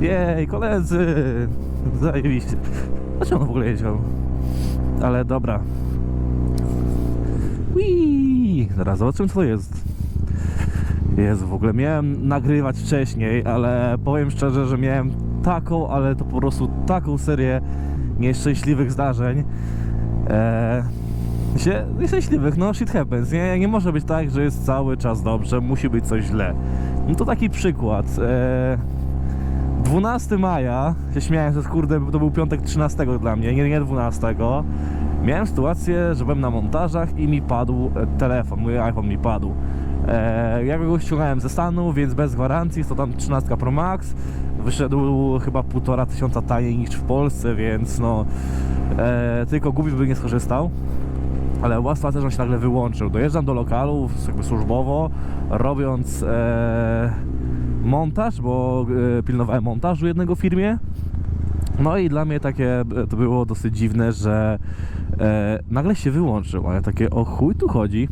Jej, koledzy! Zajebiście. Dlaczego on w ogóle jeździł? Ale dobra. Wii! Zaraz zobaczymy co to jest. Jezu, w ogóle miałem nagrywać wcześniej, ale powiem szczerze, że miałem taką, ale to po prostu taką serię nieszczęśliwych zdarzeń. Eee, się, nieszczęśliwych, no shit happens. Nie, nie może być tak, że jest cały czas dobrze, musi być coś źle. No to taki przykład. Eee, 12 maja, się śmiałem, że kurde, to był piątek 13 dla mnie, nie, nie 12. Miałem sytuację, że byłem na montażach i mi padł e, telefon, mój iPhone mi padł. E, ja go ściągałem ze stanu, więc bez gwarancji, to tam 13 Pro Max. Wyszedł chyba półtora tysiąca taniej niż w Polsce, więc no e, tylko głupi by nie skorzystał. Ale była sytuacja, że on się nagle wyłączył. Dojeżdżam do lokalu, jakby służbowo, robiąc e, montaż, bo e, pilnowałem montażu jednego firmie. No i dla mnie takie e, to było dosyć dziwne, że e, nagle się wyłączył, a ja takie o chuj tu chodzi,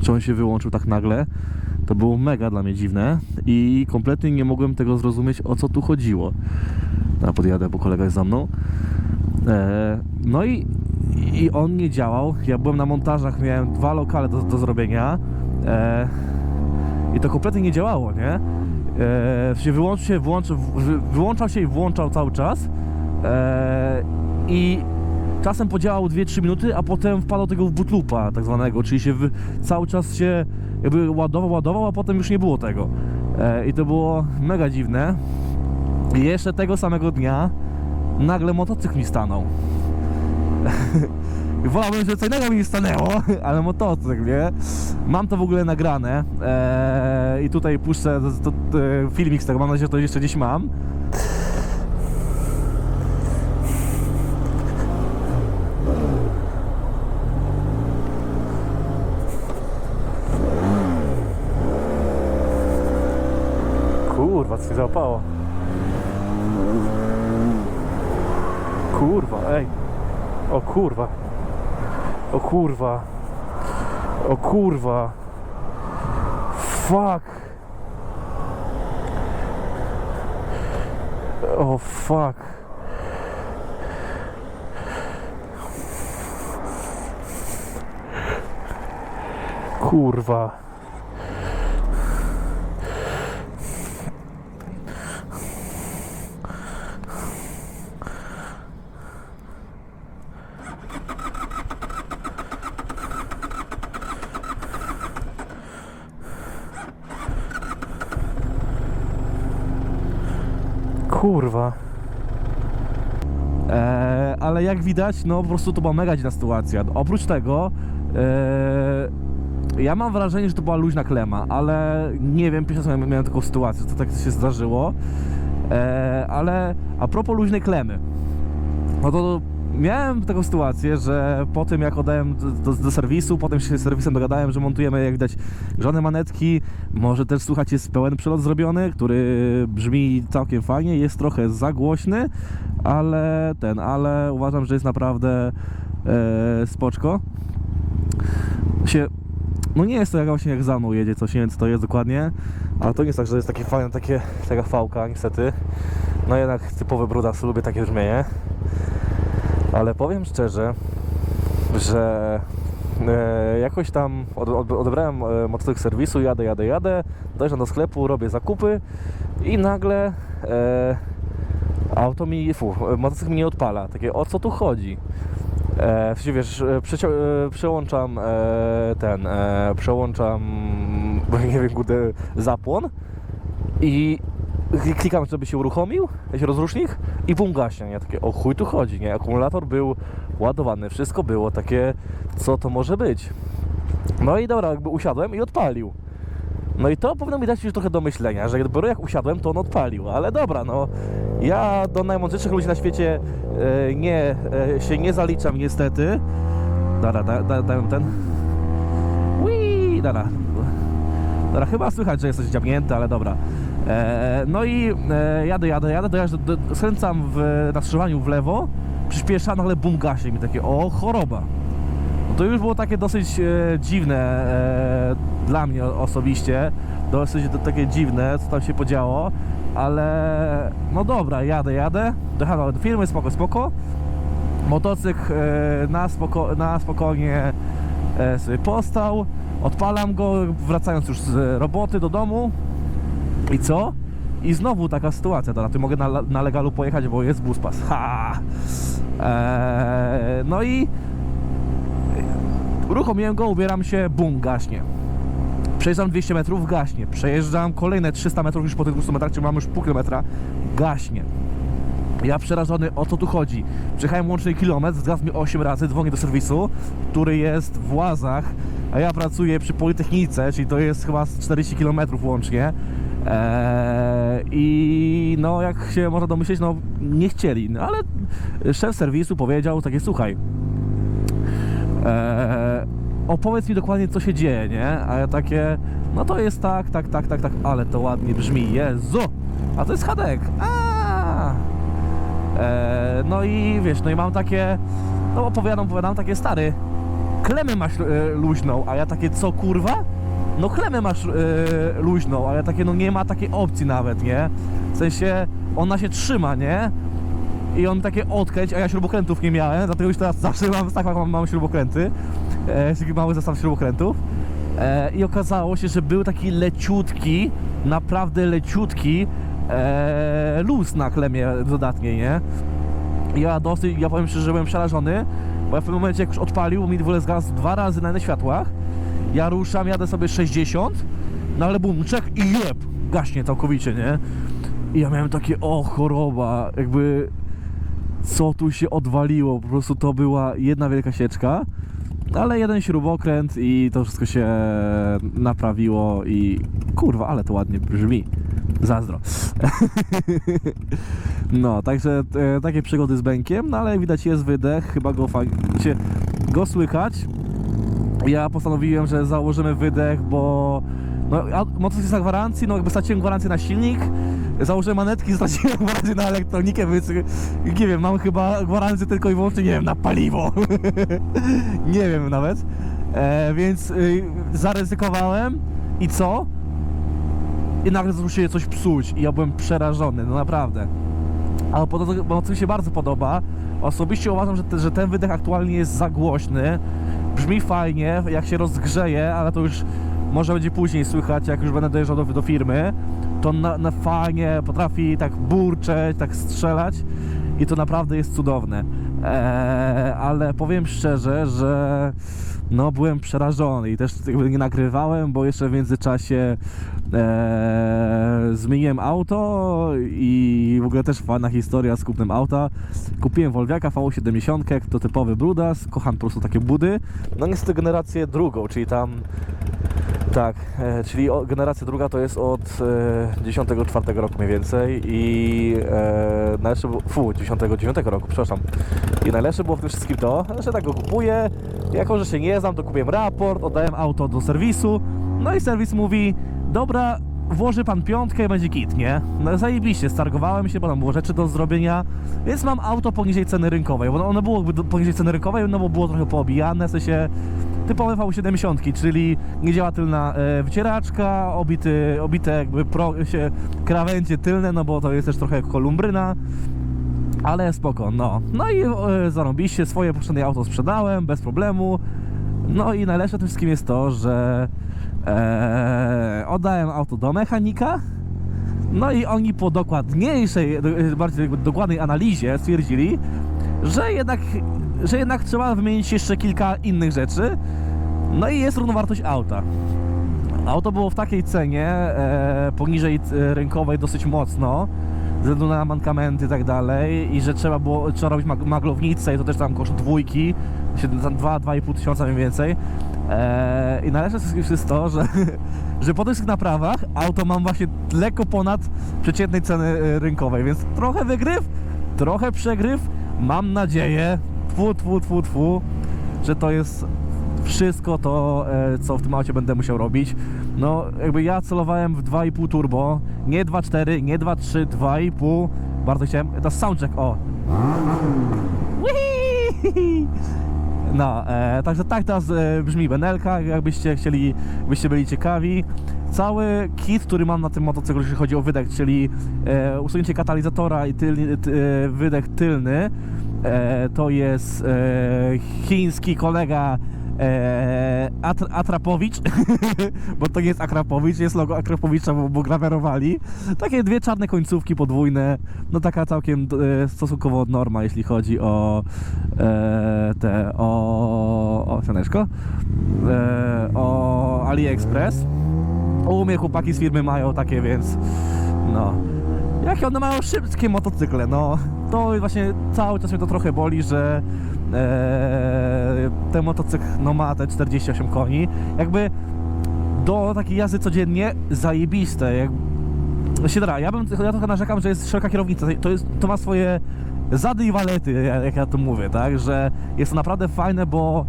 czy on się wyłączył tak nagle. To było mega dla mnie dziwne i kompletnie nie mogłem tego zrozumieć, o co tu chodziło. Ja podjadę, bo kolega jest za mną. E, no i, i on nie działał. Ja byłem na montażach, miałem dwa lokale do, do zrobienia e, i to kompletnie nie działało, nie? E, się wyłączył się, włączył, wy- wyłączał się i włączał cały czas e, i czasem podziałał 2-3 minuty, a potem wpadał tego w bootloopa tak zwanego, czyli się wy, cały czas się jakby ładował, ładował, a potem już nie było tego. E, I to było mega dziwne. I jeszcze tego samego dnia nagle motocykl mi stanął. Wolałbym, że co innego mi nie stanęło, ale motocykl, nie? Mam to w ogóle nagrane eee, i tutaj puszczę to, to, e, filmik z tego, mam nadzieję, że to jeszcze gdzieś mam. Kurwa, co się załapało. Kurwa, ej. O kurwa. O kurwa. O kurwa. Fuck. O fuck. Kurwa. Kurwa. Eee, ale jak widać, no po prostu to była mega dziwna sytuacja. Oprócz tego, eee, ja mam wrażenie, że to była luźna klema, ale nie wiem, pierwszy raz miałem, taką sytuację, to tak się zdarzyło. Eee, ale a propos luźnej klemy, no to miałem taką sytuację, że po tym jak oddałem do, do, serwisu, potem się z serwisem dogadałem, że montujemy jak widać grzane manetki, może też słuchać jest pełen przelot zrobiony, który brzmi całkiem fajnie, jest trochę za głośny, ale ten, ale uważam, że jest naprawdę e, spoczko. Się no nie jest to jak właśnie jak za mną jedzie coś, nie wiem co to jest dokładnie, ale to nie jest tak, że jest takie fajne, takie, taka fałka niestety. No jednak typowy brudas, lubię takie brzmienie. Ale powiem szczerze, że e, jakoś tam od, od, odebrałem e, motocykl serwisu, jadę, jadę, jadę, dojeżdżam do sklepu, robię zakupy i nagle e, auto mi, fu, motocykl mi nie odpala. Takie, o co tu chodzi? E, wiesz, e, przełączam e, ten, e, przełączam, nie wiem, kurde, zapłon i klikam, żeby się uruchomił, jakiś rozrusznik i bum gaśnie, nie? Takie, o chuj tu chodzi, nie? Akumulator był ładowany, wszystko było takie, co to może być. No i dobra, jakby usiadłem i odpalił. No i to powinno mi dać już trochę do myślenia, że dopiero jak usiadłem, to on odpalił, ale dobra, no ja do najmądrzejszych ludzi na świecie e, nie, e, się nie zaliczam niestety. Dobra, da, da, dałem ten. Wii, dobra. Dobra, chyba słychać, że jesteś dziabnięty, ale dobra. E, no i e, jadę, jadę, jadę, dojadę, do, do, skręcam w, na skrzyżowaniu w lewo, przyspieszam, nagle bum gaśnie mi takie, o choroba. No To już było takie dosyć e, dziwne e, dla mnie osobiście, dosyć to, takie dziwne, co tam się podziało, ale no dobra, jadę, jadę, dojechałem do firmy, spoko, spoko. Motocykl e, na, spoko, na spokojnie e, sobie postał, odpalam go, wracając już z roboty do domu i co? I znowu taka sytuacja, teraz tu mogę na, na legalu pojechać, bo jest buspas. Ha! Eee, no i uruchomiłem go, ubieram się, bum, gaśnie. Przejeżdżam 200 metrów, gaśnie. Przejeżdżam kolejne 300 metrów już po tych 200 metrach, czyli mam już pół kilometra, gaśnie. Ja przerażony, o co tu chodzi. Przejechałem łącznie kilometr, zgasł mi 8 razy, dzwonię do serwisu, który jest w Łazach, a ja pracuję przy Politechnice, czyli to jest chyba z 40 km łącznie. Eee, I no, jak się można domyśleć, no nie chcieli, no, ale szef serwisu powiedział takie, słuchaj, eee, opowiedz mi dokładnie, co się dzieje, nie? A ja takie, no to jest tak, tak, tak, tak, tak, ale to ładnie brzmi, Jezu! A to jest Hadek, Eee, no i wiesz, no i mam takie, no opowiadam, opowiadam, takie stary, klemę masz e, luźną, a ja takie, co kurwa? No klemę masz e, luźną, a ja takie, no nie ma takiej opcji nawet, nie? W sensie, ona się trzyma, nie? I on takie odkręć, a ja śrubokrętów nie miałem, dlatego już teraz zawsze mam, tak mam, mam śrubokręty, e, mały zestaw śrubokrętów. E, I okazało się, że był taki leciutki, naprawdę leciutki e, luz na klemie dodatniej, nie? Ja dosyć, ja powiem szczerze, że byłem przerażony, bo ja w pewnym momencie jak już odpalił, mi zgasł dwa razy na innych światłach, ja ruszam, jadę sobie 60, no ale bum, czek i jeb, gaśnie całkowicie, nie? I ja miałem takie, o choroba, jakby co tu się odwaliło, po prostu to była jedna wielka sieczka, ale jeden śrubokręt i to wszystko się naprawiło i kurwa, ale to ładnie brzmi. Zazdro. No, także e, takie przygody z Bękiem, no ale widać jest wydech, chyba go się, go słychać. Ja postanowiłem, że założymy wydech, bo no, motocykl jest na gwarancji, no jakby straciłem gwarancję na silnik, założyłem manetki, straciłem gwarancję na elektronikę, więc nie wiem, mam chyba gwarancję tylko i wyłącznie, nie wiem, na paliwo. nie wiem nawet. E, więc y, zaryzykowałem i co? I nagle zaczęło się coś psuć i ja byłem przerażony, no naprawdę. Ale po co mi się bardzo podoba, osobiście uważam, że, te, że ten wydech aktualnie jest za głośny. Brzmi fajnie, jak się rozgrzeje, ale to już może będzie później słychać, jak już będę dojeżdżał do, do firmy. To na, na fajnie potrafi tak burczeć, tak strzelać i to naprawdę jest cudowne. Eee, ale powiem szczerze, że no byłem przerażony i też nie nagrywałem, bo jeszcze w międzyczasie eee, zmieniłem auto i w ogóle też fajna historia z kupnem auta. Kupiłem Volviaka V70, to typowy brudas, kocham po prostu takie budy. No niestety generację drugą, czyli tam tak, e, czyli o, generacja druga to jest od e, 94 roku mniej więcej i e, najlepsze było, fu, 99 roku, przepraszam. I najlepsze było w tym wszystkim to, że tak go kupuję, jako że się nie znam, to kupiłem raport, oddałem auto do serwisu, no i serwis mówi, dobra, włoży pan piątkę i będzie kit, nie? No zajebiście, stargowałem się, bo tam było rzeczy do zrobienia, więc mam auto poniżej ceny rynkowej, bo ono było poniżej ceny rynkowej, no bo było trochę poobijane, w sensie typowe V70, czyli nie działa tylna e, wycieraczka, obity, obite jakby pro, się krawędzie tylne, no bo to jest też trochę kolumbryna, ale spoko, no. No i e, zarobiście swoje poprzednie auto sprzedałem, bez problemu. No i najlepsze tym wszystkim jest to, że e, oddałem auto do mechanika, no i oni po dokładniejszej, do- bardziej dokładnej analizie stwierdzili, że jednak, że jednak trzeba wymienić jeszcze kilka innych rzeczy. No i jest równowartość auta. Auto było w takiej cenie, e, poniżej rynkowej dosyć mocno, ze względu na mankamenty i tak dalej, i że trzeba było, trzeba robić mag maglownicę i to też tam koszt dwójki, się za 2-2,5 tysiąca mniej więcej. E, I najlepsze jest- jest to, że, że po tych naprawach auto mam właśnie lekko ponad przeciętnej ceny e, rynkowej, więc trochę wygryw, trochę przegryw. Mam nadzieję, tfu, tfu, tfu, tfu, że to jest wszystko to, e, co w tym aucie będę musiał robić. No, jakby ja celowałem w 2,5 turbo, nie 2,4, nie 2,3, 2,5. Bardzo chciałem. To soundcheck, o. No, e, także tak teraz e, brzmi Benelka, jakbyście chcieli, byście byli ciekawi. Cały kit, który mam na tym motocyklu, jeśli chodzi o wydech, czyli e, usunięcie katalizatora i tylny, ty, e, wydech tylny, e, to jest e, chiński kolega e, Atr Atrapowicz, bo to nie jest Akrapowicz, jest logo Akrapowicza, bo, bo grawerowali. Takie dwie czarne końcówki podwójne, no taka całkiem e, stosunkowo norma, jeśli chodzi o e, te, o, o Sianeczko, e, o AliExpress. U mnie chłopaki z firmy mają takie, więc no. Jakie one mają szybkie motocykle, no. To właśnie cały czas mnie to trochę boli, że ten motocykl no, ma te 48 koni. Jakby do takiej jazdy codziennie zajebiste. Jak, się da, ja bym ja trochę narzekam, że jest szeroka kierownica. To, jest, to ma swoje zady i walety, jak ja to mówię, tak? Że jest to naprawdę fajne, bo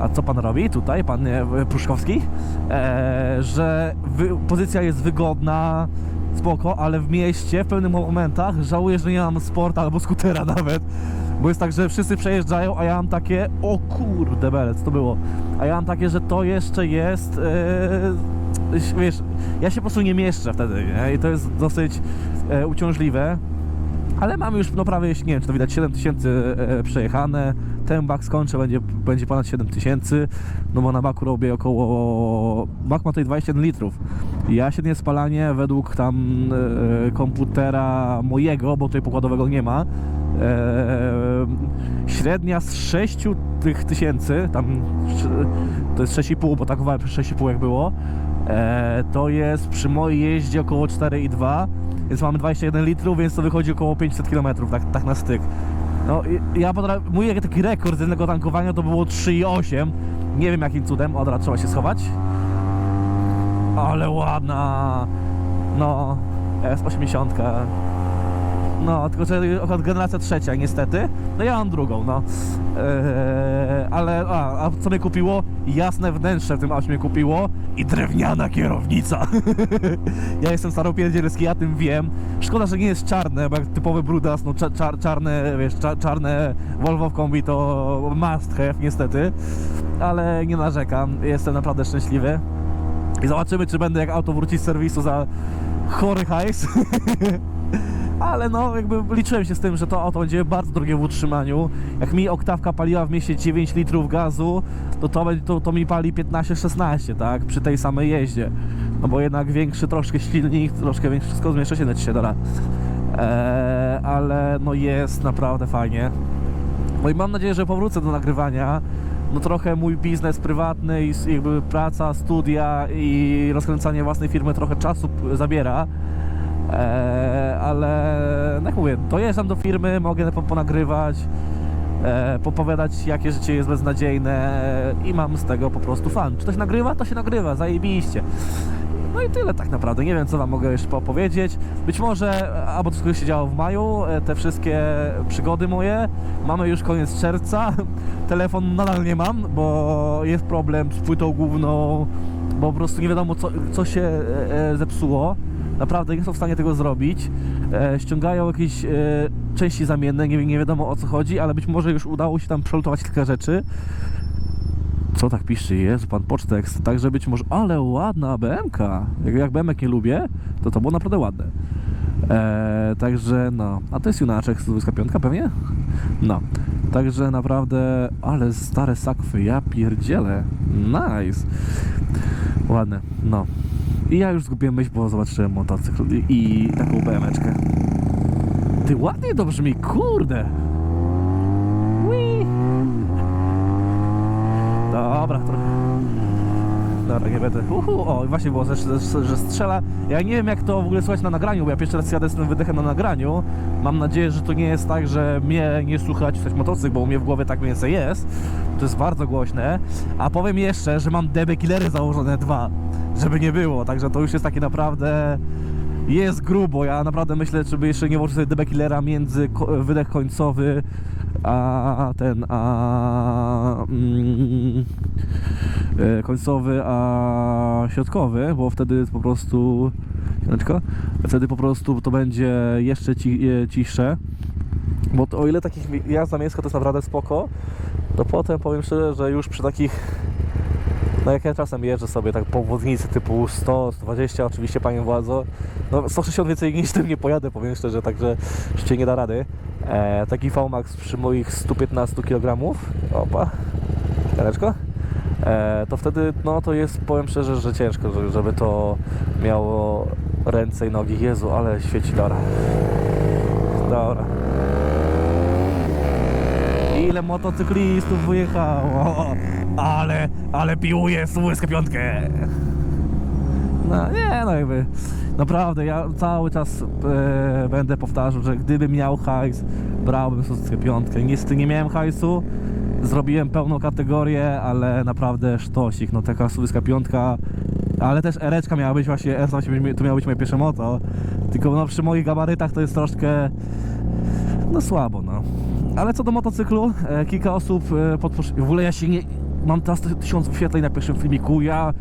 a co pan robi tutaj, pan e, Pruszkowski? E, że wy, pozycja jest wygodna, spoko, ale w mieście w pewnych momentach żałuję, że nie mam sporta albo skutera nawet. Bo jest tak, że wszyscy przejeżdżają, a ja mam takie, o kurde belec, to było. A ja mam takie, że to jeszcze jest, e, wiesz, ja się po prostu nie mieszczę wtedy, nie? I to jest dosyć e, uciążliwe. Ale mamy już, no prawie, nie wiem, czy to widać, 7000 e, przejechane. Ten bak skończę, będzie, będzie ponad 7000. No bo na baku robię około... Bak ma tutaj 21 litrów. Ja średnie spalanie według tam e, komputera mojego, bo tutaj pokładowego nie ma. E, średnia z 6 tych tysięcy, tam to jest 6,5, bo takowałem przez 6,5 jak było. E, to jest przy mojej jeździe około 4,2 więc mamy 21 litrów, więc to wychodzi około 500 km, tak, tak na styk. No, ja potra- mój taki rekord z jednego tankowania to było 3,8. Nie wiem jakim cudem, od razu trzeba się schować. Ale ładna. No, S80. No, tylko że akurat generacja trzecia niestety. No ja mam drugą, no. Eee, ale, a, a co mnie kupiło? Jasne wnętrze w tym aucie mnie kupiło i drewniana kierownica. ja jestem staropierdzielski, ja tym wiem. Szkoda, że nie jest czarne, bo jak typowy brudas, no cza, czar, czarne, wiesz, cza, czarne Volvo w kombi to must have niestety. Ale nie narzekam, jestem naprawdę szczęśliwy. I zobaczymy, czy będę jak auto wróci z serwisu za chory hajs. Ale no, jakby liczyłem się z tym, że to auto będzie bardzo drogie w utrzymaniu. Jak mi oktawka paliła w mieście 9 litrów gazu, to to, to, to mi pali 15-16, tak? Przy tej samej jeździe. No bo jednak większy troszkę silnik, troszkę większy, wszystko zmieszcza się na się dobra. Eee, ale no jest naprawdę fajnie. No i mam nadzieję, że powrócę do nagrywania. No trochę mój biznes prywatny i jakby praca, studia i rozkręcanie własnej firmy trochę czasu zabiera. Eee, ale no jak mówię, dojeżdżam do firmy, mogę po- ponagrywać, e, popowiadać jakie życie jest beznadziejne i mam z tego po prostu fan. Czy to się nagrywa? To się nagrywa, zajebiście. No i tyle tak naprawdę. Nie wiem, co wam mogę jeszcze opowiedzieć. Być może, albo to się działo w maju, e, te wszystkie przygody moje. Mamy już koniec czerwca. Telefon nadal nie mam, bo jest problem z płytą główną, bo po prostu nie wiadomo, co, co się e, e, zepsuło. Naprawdę nie są w stanie tego zrobić. E, ściągają jakieś e, części zamienne, nie, nie wiadomo o co chodzi, ale być może już udało się tam przelutować kilka rzeczy. Co tak pisze? Jest pan pocztekst. Także być może. Ale ładna BMK. Jak, jak BMK nie lubię, to to było naprawdę ładne. Eee, także no. A to jest Junaczek z 25 pewnie? No. Także naprawdę. Ale stare sakwy. Ja pierdzielę. Nice. Ładne. No. I ja już zgubiłem myśl, bo zobaczyłem motocykl i, i taką BMeczkę. Ty ładnie to brzmi, kurde. Whee. Dobra, trochę. Dobra, nie będę. Uhu, o, właśnie było, że, że, że strzela. Ja nie wiem, jak to w ogóle słychać na nagraniu, bo ja pierwszy raz jadę z tym wydechem na nagraniu. Mam nadzieję, że to nie jest tak, że mnie nie słychać coś motocykl, bo u mnie w głowie tak mniej więcej jest. To jest bardzo głośne. A powiem jeszcze, że mam DB Killery założone dwa, żeby nie było. Także to już jest takie naprawdę. Jest grubo. Ja naprawdę myślę, żeby jeszcze nie włożyć sobie DB Killera między wydech końcowy a ten, a mm, e, końcowy, a środkowy, bo wtedy po prostu chwileczkę, wtedy po prostu to będzie jeszcze ci, e, Bo to, o ile takich jazda miejska to jest naprawdę spoko, to potem powiem szczerze, że już przy takich no jak ja czasem jeżdżę sobie tak po obwodnicy typu 100, 120, oczywiście panie władzo, no 160 więcej niż tym nie pojadę, powiem szczerze, także jeszcze nie da rady. E, taki VMAX przy moich 115 kg, opa, chwileczko, e, to wtedy, no to jest, powiem szczerze, że ciężko, żeby to miało ręce i nogi. Jezu, ale świeci, dobra. Dobra. Ile motocyklistów wyjechało, ale, ale piłuje słyskę piątkę. No nie, no jakby naprawdę ja cały czas e, będę powtarzał, że gdybym miał hajs, brałbym słyskę piątkę. Niestety nie miałem hajsu, zrobiłem pełną kategorię, ale naprawdę sztosik, no taka słyskę piątka, ale też ereczka miała być właśnie, R to miało być moje pierwsze moto, tylko no przy moich gabarytach to jest troszkę no słabo, no. Ale co do motocyklu, e, kilka osób e. W ogóle ja się nie... Mam teraz ty- tysiąc wyświetleń na pierwszym filmiku, ja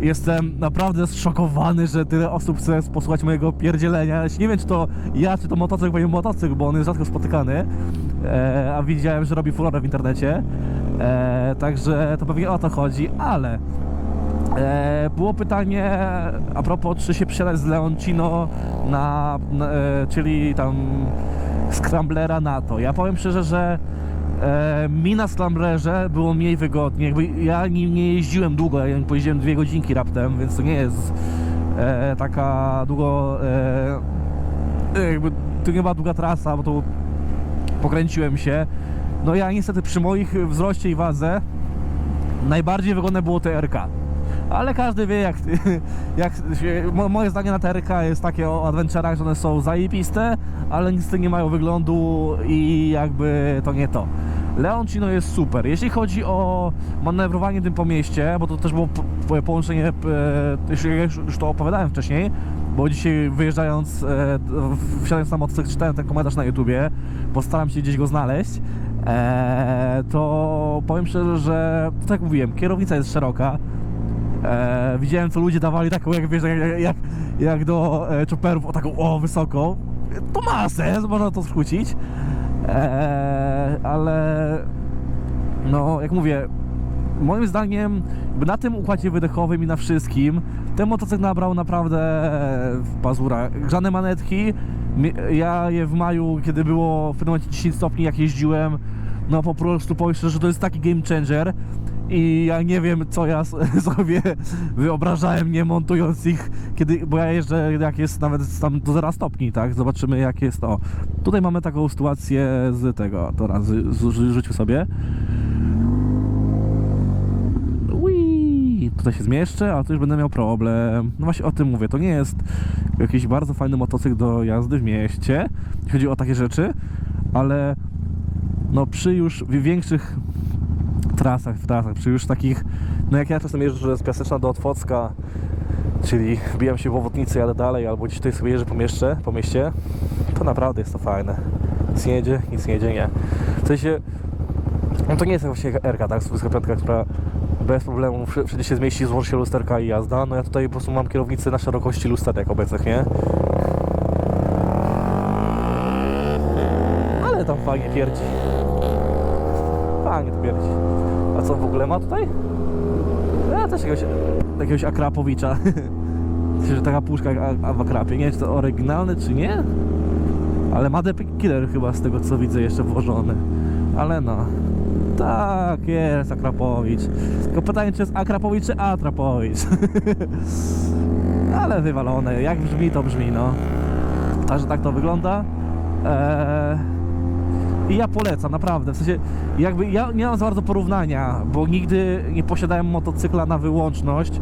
jestem naprawdę zszokowany, że tyle osób chce posłuchać mojego pierdzielenia. Nie wiem, czy to ja, czy to motocykl, bo motocykl, bo on jest rzadko spotykany, e, a widziałem, że robi furorę w internecie, e, także to pewnie o to chodzi, ale... E, było pytanie a propos, czy się przesiadać z Leoncino na, na e, czyli tam Scramblera na to. Ja powiem szczerze, że e, mi na Scramblerze było mniej wygodnie. Jakby ja nim nie jeździłem długo, ja pojeździłem dwie godzinki raptem, więc to nie jest e, taka długo e, jakby to nie była długa trasa, bo to pokręciłem się. No ja niestety przy moich wzroście i wadze najbardziej wygodne było TRK. Ale każdy wie jak, jak moje zdanie na TRK jest takie o adventurach, że one są zajebiste, ale niestety nie mają wyglądu i jakby to nie to. Leoncino jest super. Jeśli chodzi o manewrowanie tym po mieście, bo to też było po- po- połączenie, e, już to opowiadałem wcześniej, bo dzisiaj wyjeżdżając, e, wsiadając na motocykl, czytałem ten komentarz na YouTubie, postaram się gdzieś go znaleźć, e, to powiem szczerze, że tak jak mówiłem, kierownica jest szeroka, E, widziałem co ludzie dawali taką jak wiesz, jak, jak, jak do e, chopperów o taką o wysoką. To ma sens, można to skrócić. E, ale no jak mówię, moim zdaniem na tym układzie wydechowym i na wszystkim ten motocykl nabrał naprawdę w pazura. Grzane manetki, ja je w maju, kiedy było w pewnym momencie 10 stopni jak jeździłem, no po prostu szczerze, że to jest taki game changer i ja nie wiem co ja sobie wyobrażałem nie montując ich, kiedy, bo ja jeżdżę jak jest nawet tam do 0 stopni, tak? Zobaczymy jak jest to. Tutaj mamy taką sytuację z tego, to raz rzućmy sobie. Ui, tutaj się zmieszczę, a tu już będę miał problem. No właśnie o tym mówię, to nie jest jakiś bardzo fajny motocykl do jazdy w mieście, chodzi o takie rzeczy, ale no przy już wi- większych trasach, w trasach, przy już takich, no jak ja czasem jeżdżę z Piaseczna do Otwocka, czyli wbijam się w Owotnicę, jadę dalej, albo gdzieś tutaj sobie jeżdżę po mieście, po mieście, to naprawdę jest to fajne. Nic nie jedzie, nic nie jedzie, nie. W sensie, no to nie jest właśnie RK, tak, Słupska piątka, która bez problemu wszędzie się zmieści, złoży się lusterka i jazda. No ja tutaj po prostu mam kierownicę na szerokości lusterek obecnych, nie? Ale tam fajnie pierdzi. Fajnie pierdzi. A co w ogóle ma tutaj? Ja też jakiegoś, jakiegoś Akrapowicza. Myślę, że taka puszka jak w Akrapie. Nie wiem, czy to oryginalny, czy nie? Ale ma DP Killer chyba z tego co widzę jeszcze włożony. Ale no. Tak, jest Akrapowicz. Tylko pytanie, czy jest Akrapowicz, czy Atrapowicz? Ale wywalone. Jak brzmi, to brzmi, no. Także tak to wygląda. Eee... I ja polecam, naprawdę. W sensie, jakby ja nie mam za bardzo porównania, bo nigdy nie posiadałem motocykla na wyłączność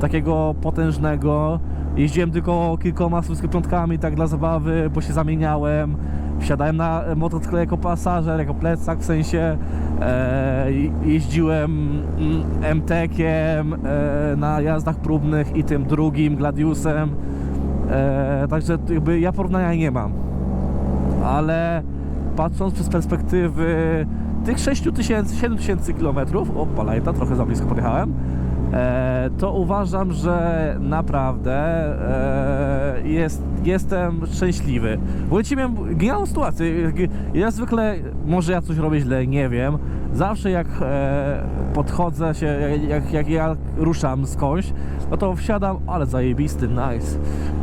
takiego potężnego. Jeździłem tylko kilkoma piątkami tak dla zabawy, bo się zamieniałem. Wsiadałem na motocykl jako pasażer, jako plecak w sensie. E, jeździłem mm, MTK-iem e, na jazdach próbnych i tym drugim Gladiusem. E, także jakby ja porównania nie mam ale patrząc przez perspektywy tych 6 tysięcy, 7 tysięcy kilometrów, o palajta, trochę za blisko podjechałem, e, to uważam, że naprawdę e, jest, jestem szczęśliwy. Bo ci miałem genialną sytuację. Ja zwykle, może ja coś robię źle, nie wiem. Zawsze jak e, podchodzę się, jak, jak ja ruszam skądś, no to wsiadam, ale zajebisty, nice.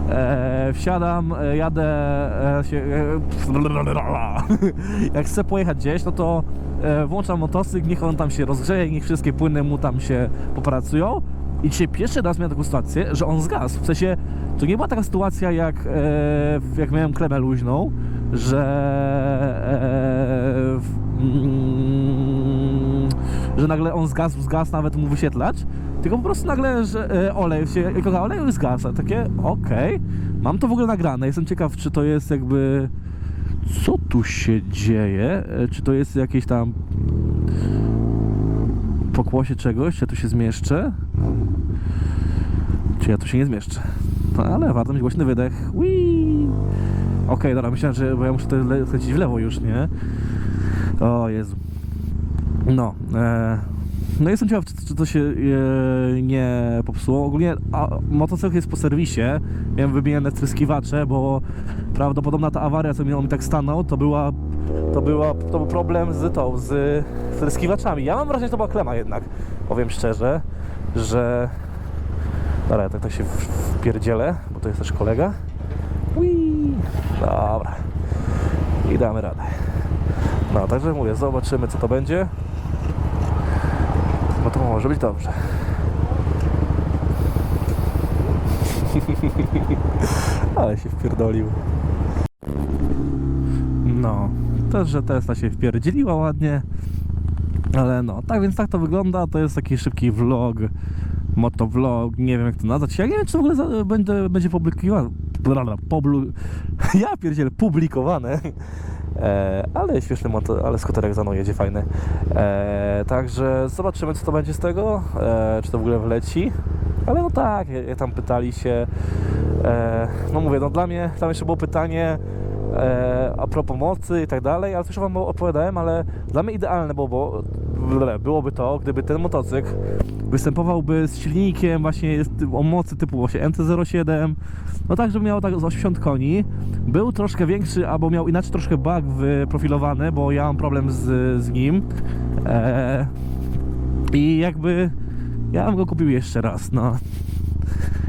E, wsiadam, e, jadę e, się, jak chcę pojechać gdzieś, no to włączam motocykl, niech on tam się rozgrzeje, niech wszystkie płyny mu tam się popracują. I dzisiaj pierwszy raz miałem taką sytuację, że on zgasł. W sensie, to nie była taka sytuacja jak, e, jak miałem klemę luźną, że e, w, mm, że nagle on zgasł, zgasł nawet mu wyświetlać, tylko po prostu nagle, że e, olej się, jako olej zgasł. A Takie, okej, mam to w ogóle nagrane. Jestem ciekaw, czy to jest jakby co tu się dzieje? E, Czy to jest jakieś tam pokłosie czegoś? Ja tu się zmieszczę? Czy ja tu się nie zmieszczę? No ale warto mieć głośny wydech. Whee! Okej, dobra, myślałem, że bo ja muszę tutaj le- skręcić w lewo już, nie? O Jezu. No, e, no jestem ciekaw, czy, czy to się e, nie popsuło. Ogólnie a, motocykl jest po serwisie. Miałem wymienione stryskiwacze, bo prawdopodobna ta awaria, co mi on tak stanął, to była, to była, to był problem z tą, z stryskiwaczami. Ja mam wrażenie, że to była klema jednak, powiem szczerze, że... Dobra, ja tak, tak się wpierdzielę, bo to jest też kolega. Ui, dobra. I damy radę. No, także mówię, zobaczymy co to będzie. No to może być dobrze. Ale się wpierdolił. No, też, że Tesla się wpierdzieliła ładnie. Ale no, tak więc tak to wygląda. To jest taki szybki vlog, motovlog, nie wiem jak to nazwać. Ja nie wiem, czy w ogóle za, będę, będzie publikowane. Ja pierdzielę, publikowane. E, ale śmieszny moto, ale skuterek za mną jedzie fajny. E, także zobaczymy, co to będzie z tego. E, czy to w ogóle wleci. Ale no tak, jak, tam pytali się. E, no mówię, no dla mnie tam jeszcze było pytanie a propos mocy i tak dalej, ale coś wam opowiadałem, ale dla mnie idealne było, bo byłoby to, gdyby ten motocykl występowałby z silnikiem właśnie o mocy typu właśnie MT-07, no tak, żeby miał tak z 80 koni, był troszkę większy, albo miał inaczej troszkę bug wyprofilowany, bo ja mam problem z, z nim. E, i jakby ja bym go kupił jeszcze raz, no.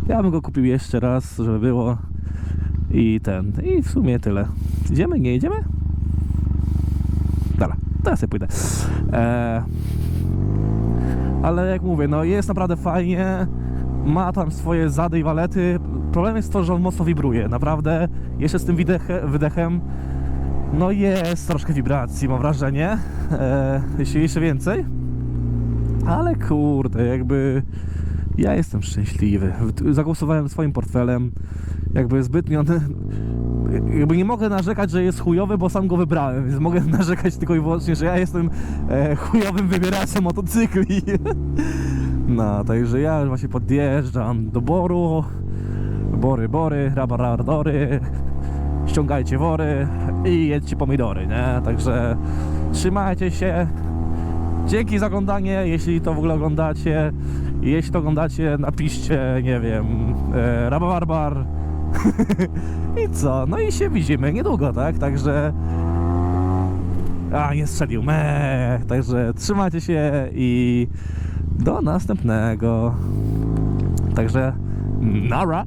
Ja bym go kupił jeszcze raz, żeby było i ten, i w sumie tyle. Idziemy, nie idziemy? Dobra, to ja pójdę. E, ale jak mówię, no jest naprawdę fajnie. Ma tam swoje zady i walety. Problem jest to, że on mocno wibruje. Naprawdę, jeszcze z tym wydechem, wydechem no jest troszkę wibracji, mam wrażenie. E, jeśli jeszcze więcej. Ale kurde, jakby ja jestem szczęśliwy. Zagłosowałem swoim portfelem. Jakby zbytnio. Jakby nie mogę narzekać, że jest chujowy, bo sam go wybrałem, więc mogę narzekać tylko i wyłącznie, że ja jestem e, chujowym wybieraczem motocykli. No, także ja właśnie podjeżdżam do Boru. Bory, bory, rabarardory. Ściągajcie wory i jedźcie pomidory, nie? Także trzymajcie się. Dzięki za oglądanie, jeśli to w ogóle oglądacie. Jeśli to oglądacie, napiszcie, nie wiem, e, rabarbar. I co? No i się widzimy niedługo, tak? Także... A, nie strzelił, meh. Także trzymajcie się i do następnego. Także nara.